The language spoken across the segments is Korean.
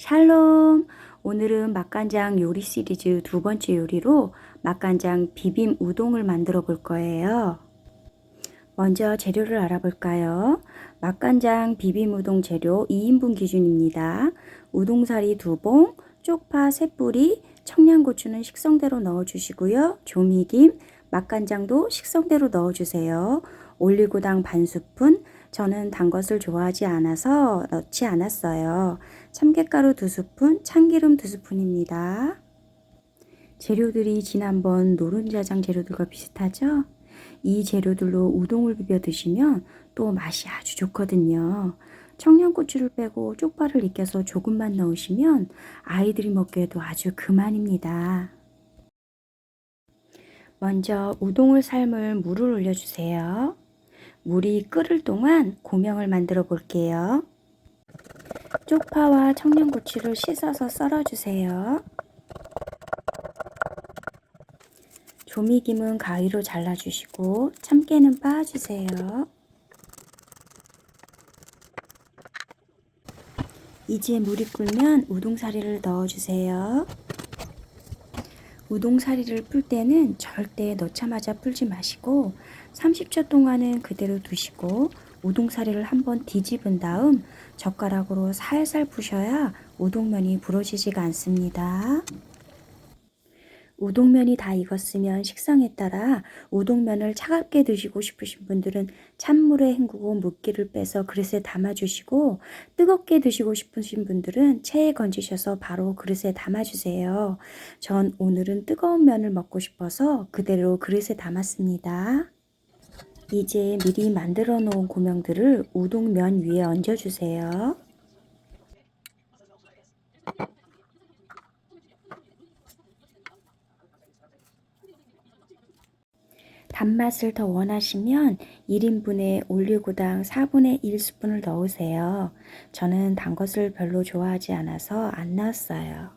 샬롬! 오늘은 맛간장 요리 시리즈 두 번째 요리로 맛간장 비빔 우동을 만들어 볼 거예요. 먼저 재료를 알아볼까요? 맛간장 비빔 우동 재료 2인분 기준입니다. 우동사리 2봉, 쪽파 3뿌리, 청양고추는 식성대로 넣어주시고요. 조미김, 맛간장도 식성대로 넣어주세요. 올리고당 반 스푼, 저는 단 것을 좋아하지 않아서 넣지 않았어요. 참깨가루 2스푼, 참기름 2스푼입니다. 재료들이 지난번 노른자장 재료들과 비슷하죠? 이 재료들로 우동을 비벼 드시면 또 맛이 아주 좋거든요. 청양고추를 빼고 쪽파를 익혀서 조금만 넣으시면 아이들이 먹기에도 아주 그만입니다. 먼저 우동을 삶을 물을 올려주세요. 물이 끓을 동안 고명을 만들어 볼게요. 쪽파와 청양고추를 씻어서 썰어주세요. 조미김은 가위로 잘라주시고 참깨는 빻아주세요. 이제 물이 끓면 우동사리를 넣어주세요. 우동사리를 풀 때는 절대 넣자마자 풀지 마시고 30초 동안은 그대로 두시고 우동사리를 한번 뒤집은 다음 젓가락으로 살살 부셔야 우동면이 부러지지가 않습니다. 우동면이 다 익었으면 식성에 따라 우동면을 차갑게 드시고 싶으신 분들은 찬물에 헹구고 물기를 빼서 그릇에 담아주시고 뜨겁게 드시고 싶으신 분들은 체에 건지셔서 바로 그릇에 담아주세요. 전 오늘은 뜨거운 면을 먹고 싶어서 그대로 그릇에 담았습니다. 이제 미리 만들어 놓은 고명들을 우동면 위에 얹어주세요. 단맛을 더 원하시면 1인분에 올리고당 4분의 1스푼을 넣으세요. 저는 단 것을 별로 좋아하지 않아서 안 넣었어요.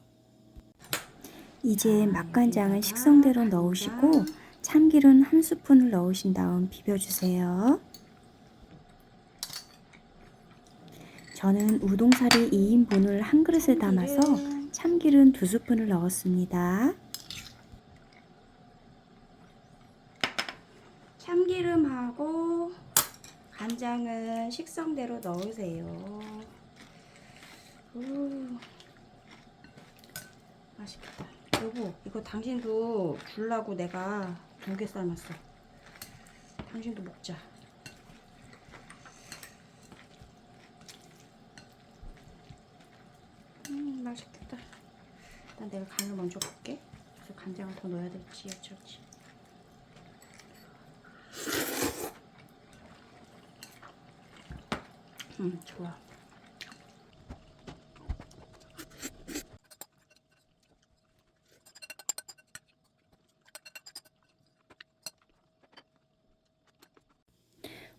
이제 맛간장은 식성대로 넣으시고 참기름 한 스푼을 넣으신 다음 비벼주세요. 저는 우동사리 2인분을 한 그릇에 담아서 참기름 두 스푼을 넣었습니다. 참기름하고 간장은 식성대로 넣으세요. 우, 맛있겠다. 여보, 이거 당신도 줄라고 내가 두 개 삶았어. 당신도 먹자. 음, 맛있겠다. 일단 내가 간을 먼저 볼게. 그래서 간장을 더 넣어야 될지 여쭤지. 음, 좋아.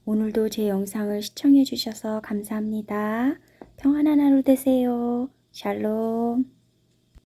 오늘도 제 영상을 시청해 주셔서 감사합니다. 평안한 하루 되세요. 샬롬.